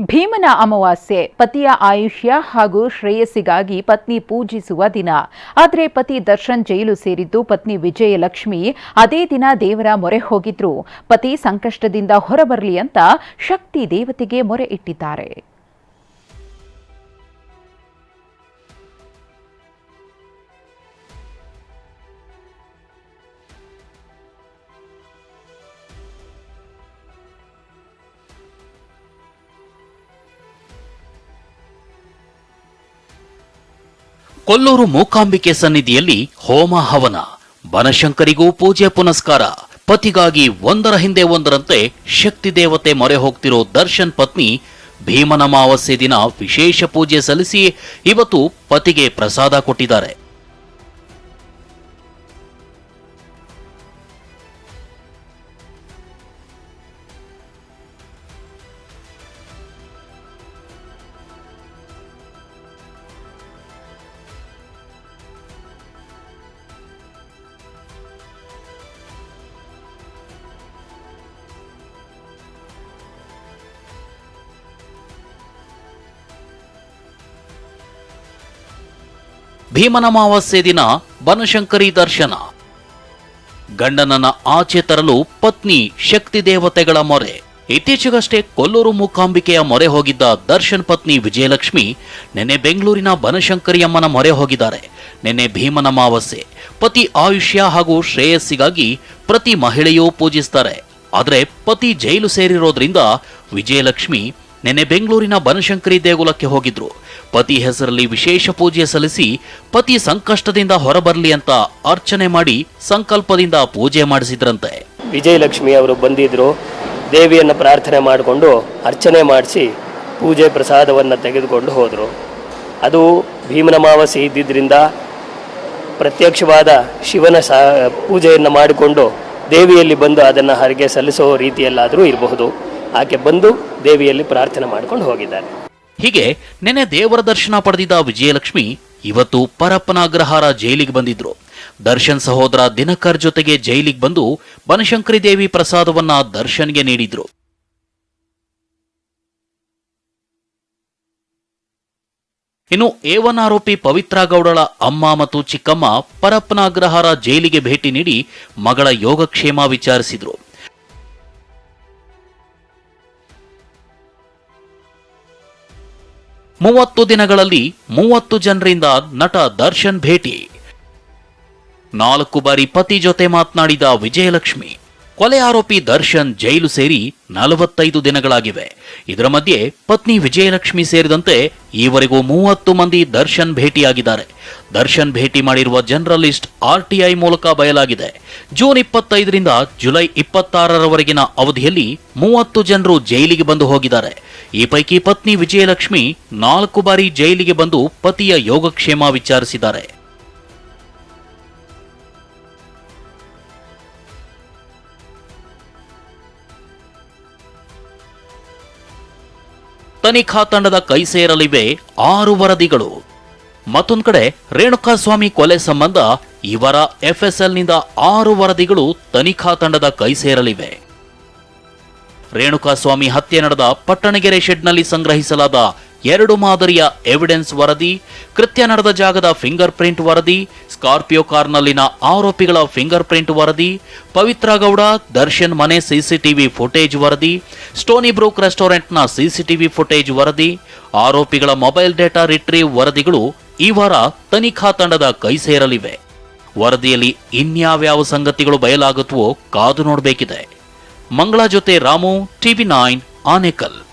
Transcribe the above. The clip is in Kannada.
ಭೀಮನ ಅಮಾವಾಸ್ಯೆ, ಪತಿಯ ಆಯುಷ್ಯ ಹಾಗೂ ಶ್ರೇಯಸ್ಸಿಗಾಗಿ ಪತ್ನಿ ಪೂಜಿಸುವ ದಿನ. ಆದರೆ ಪತಿ ದರ್ಶನ್ ಜೈಲು ಸೇರಿದ್ದು ಪತ್ನಿ ವಿಜಯಲಕ್ಷ್ಮಿ ಅದೇ ದಿನ ದೇವರ ಮೊರೆ ಹೋಗಿದ್ರು. ಪತಿ ಸಂಕಷ್ಟದಿಂದ ಹೊರಬರಲಿ ಅಂತ ಶಕ್ತಿ ದೇವತೆಗೆ ಮೊರೆ ಇಟ್ಟಿದ್ದಾರೆ. ಕೊಲ್ಲೂರು ಮೂಕಾಂಬಿಕೆ ಸನ್ನಿಧಿಯಲ್ಲಿ ಹೋಮ ಹವನ, ಬನಶಂಕರಿಗೂ ಪೂಜೆ ಪುನಸ್ಕಾರ, ಪತಿಗಾಗಿ ಒಂದರ ಹಿಂದೆ ಒಂದರಂತೆ ಶಕ್ತಿ ದೇವತೆ ಮೊರೆ ಹೋಗ್ತಿರೋ ದರ್ಶನ್ ಪತ್ನಿ ಭೀಮನಮಾವಾಸ್ಯೆ ದಿನ ವಿಶೇಷ ಪೂಜೆ ಸಲ್ಲಿಸಿ ಇವತ್ತು ಪತಿಗೆ ಪ್ರಸಾದ ಕೊಟ್ಟಿದ್ದಾರೆ. ಭೀಮನಮಾವಾಸ್ಯೆ ದಿನ ಬನಶಂಕರಿ ದರ್ಶನ. ಗಂಡನನ್ನ ಆಚೆ ತರಲು ಪತ್ನಿ ಶಕ್ತಿ ದೇವತೆಗಳ ಮೊರೆ. ಇತ್ತೀಚೆಗಷ್ಟೇ ಕೊಲ್ಲೂರು ಮೂಕಾಂಬಿಕೆಯ ಮೊರೆ ಹೋಗಿದ್ದ ದರ್ಶನ್ ಪತ್ನಿ ವಿಜಯಲಕ್ಷ್ಮಿ ನಿನ್ನೆ ಬೆಂಗಳೂರಿನ ಬನಶಂಕರಿಯಮ್ಮನ ಮೊರೆ ಹೋಗಿದ್ದಾರೆ. ನಿನ್ನೆ ಭೀಮನಮಾವಾಸ್ಯೆ ಪತಿ ಆಯುಷ್ಯ ಹಾಗೂ ಶ್ರೇಯಸ್ಸಿಗಾಗಿ ಪ್ರತಿ ಮಹಿಳೆಯೂ ಪೂಜಿಸ್ತಾರೆ. ಆದರೆ ಪತಿ ಜೈಲು ಸೇರಿರೋದ್ರಿಂದ ವಿಜಯಲಕ್ಷ್ಮಿ ನಿನ್ನೆ ಬೆಂಗಳೂರಿನ ಬನಶಂಕರಿ ದೇಗುಲಕ್ಕೆ ಹೋಗಿದ್ರು. ಪತಿ ಹೆಸರಲ್ಲಿ ವಿಶೇಷ ಪೂಜೆ ಸಲ್ಲಿಸಿ ಪತಿ ಸಂಕಷ್ಟದಿಂದ ಹೊರಬರಲಿ ಅಂತ ಅರ್ಚನೆ ಮಾಡಿ ಸಂಕಲ್ಪದಿಂದ ಪೂಜೆ ಮಾಡಿಸಿದ್ರಂತೆ. ವಿಜಯಲಕ್ಷ್ಮಿ ಅವರು ಬಂದಿದ್ರು, ದೇವಿಯನ್ನು ಪ್ರಾರ್ಥನೆ ಮಾಡಿಕೊಂಡು ಅರ್ಚನೆ ಮಾಡಿಸಿ ಪೂಜೆ ಪ್ರಸಾದವನ್ನು ತೆಗೆದುಕೊಂಡು ಹೋದರು. ಅದು ಭೀಮನಮಾವಾಸಿ ಇದ್ದಿದ್ದರಿಂದ ಪ್ರತ್ಯಕ್ಷವಾದ ಶಿವನ ಸಾ, ಪೂಜೆಯನ್ನು ಮಾಡಿಕೊಂಡು ದೇವಿಯಲ್ಲಿ ಬಂದು ಅದನ್ನು ಹರಿಗೆ ಸಲ್ಲಿಸೋ ರೀತಿಯಲ್ಲಾದರೂ ಇರಬಹುದು. ಆಕೆ ಬಂದು ದೇವಿಯಲ್ಲಿ ಪ್ರಾರ್ಥನೆ ಮಾಡ್ಕೊಂಡು ಹೋಗಿದ್ದಾರೆ ಹೀಗೆ ನೆನೆ ದೇವರ ದರ್ಶನ ಪಡೆದಿದ್ದ ವಿಜಯಲಕ್ಷ್ಮಿ ಇವತ್ತು ಪರಪ್ಪನ ಅಗ್ರಹಾರ ಜೈಲಿಗೆ ಬಂದಿದ್ರು. ದರ್ಶನ್ ಸಹೋದರ ದಿನಕರ್ ಜೊತೆಗೆ ಜೈಲಿಗೆ ಬಂದು ಬನಶಂಕರಿ ದೇವಿ ಪ್ರಸಾದವನ್ನ ದರ್ಶನ್ಗೆ ನೀಡಿದ್ರು. ಇನ್ನು ಏವನ್ ಆರೋಪಿ ಪವಿತ್ರ ಗೌಡಳ ಅಮ್ಮ ಮತ್ತು ಚಿಕ್ಕಮ್ಮ ಪರಪ್ಪನ ಅಗ್ರಹಾರ ಜೈಲಿಗೆ ಭೇಟಿ ನೀಡಿ ಮಗಳ ಯೋಗಕ್ಷೇಮ ವಿಚಾರಿಸಿದ್ರು. ಮೂವತ್ತು ದಿನಗಳಲ್ಲಿ ಮೂವತ್ತು ಜನರಿಂದ ನಟ ದರ್ಶನ್ ಭೇಟಿ. ನಾಲ್ಕು ಬಾರಿ ಪತಿ ಜೊತೆ ಮಾತನಾಡಿದ ವಿಜಯಲಕ್ಷ್ಮಿ, ಕೊಲೆ ಆರೋಪಿ ದರ್ಶನ್ ಜೈಲು ಸೇರಿ ನಲವತ್ತೈದು ದಿನಗಳಾಗಿವೆ. ಇದರ ಮಧ್ಯೆ ಪತ್ನಿ ವಿಜಯಲಕ್ಷ್ಮಿ ಸೇರಿದಂತೆ ಈವರೆಗೂ ಮೂವತ್ತು ಮಂದಿ ದರ್ಶನ್ ಭೇಟಿಯಾಗಿದ್ದಾರೆ. ದರ್ಶನ್ ಭೇಟಿ ಮಾಡಿರುವ ಜನರಲ್ ಲಿಸ್ಟ್ ಆರ್ಟಿಐ ಮೂಲಕ ಬಯಲಾಗಿದೆ. ಜೂನ್ ಇಪ್ಪತ್ತೈದರಿಂದ ಜುಲೈ ಇಪ್ಪತ್ತಾರರವರೆಗಿನ ಅವಧಿಯಲ್ಲಿ ಮೂವತ್ತು ಜನರು ಜೈಲಿಗೆ ಬಂದು ಹೋಗಿದ್ದಾರೆ. ಈ ಪೈಕಿ ಪತ್ನಿ ವಿಜಯಲಕ್ಷ್ಮಿ ನಾಲ್ಕು ಬಾರಿ ಜೈಲಿಗೆ ಬಂದು ಪತಿಯ ಯೋಗಕ್ಷೇಮ ವಿಚಾರಿಸಿದ್ದಾರೆ. ತನಿಖಾ ತಂಡದ ಕೈ ಸೇರಲಿವೆ ಆರು ವರದಿಗಳು. ಮತ್ತೊಂದು ಕಡೆ ರೇಣುಕಾಸ್ವಾಮಿ ಕೊಲೆ ಸಂಬಂಧ ಇವರ ಎಫ್ಎಸ್ಎಲ್ನಿಂದ ಆರು ವರದಿಗಳು ತನಿಖಾ ತಂಡದ ಕೈ ಸೇರಲಿವೆ. ರೇಣುಕಾಸ್ವಾಮಿ ಹತ್ಯೆ ನಡೆದ ಪಟ್ಟಣಗೆರೆ ಶೆಡ್ನಲ್ಲಿ ಸಂಗ್ರಹಿಸಲಾದ ಎರಡು ಮಾದರಿಯ ಎವಿಡೆನ್ಸ್ ವರದಿ, ಕೃತ್ಯ ನಡೆದ ಜಾಗದ ಫಿಂಗರ್ ಪ್ರಿಂಟ್ ವರದಿ ಸ್ಕಾರ್ಪಿಯೋ ಕಾರ್ನಲ್ಲಿನ ಆರೋಪಿಗಳ ಫಿಂಗರ್ ಪ್ರಿಂಟ್ ವರದಿ, ಪವಿತ್ರ ಗೌಡ, ದರ್ಶನ್ ಮನೆ ಸಿಸಿಟಿವಿ ಫುಟೇಜ್ ವರದಿ, ಸ್ಟೋನಿ ಬ್ರೂಕ್ ರೆಸ್ಟೋರೆಂಟ್ನ ಸಿಸಿಟಿವಿ ಫುಟೇಜ್ ವರದಿ, ಆರೋಪಿಗಳ ಮೊಬೈಲ್ ಡೇಟಾ ರಿಟ್ರೀವ್ ವರದಿಗಳು ಈ ವಾರ ತನಿಖಾ ತಂಡದ ಕೈ ಸೇರಲಿವೆ. ವರದಿಯಲ್ಲಿ ಇನ್ಯಾವ್ಯಾವ ಸಂಗತಿಗಳು ಬಯಲಾಗುತ್ತವೋ ಕಾದು ನೋಡಬೇಕಿದೆ. ಮಂಗಳ ಜೊತೆ ರಾಮು ಟಿವಿ ನೈನ್ ಆನೇಕಲ್.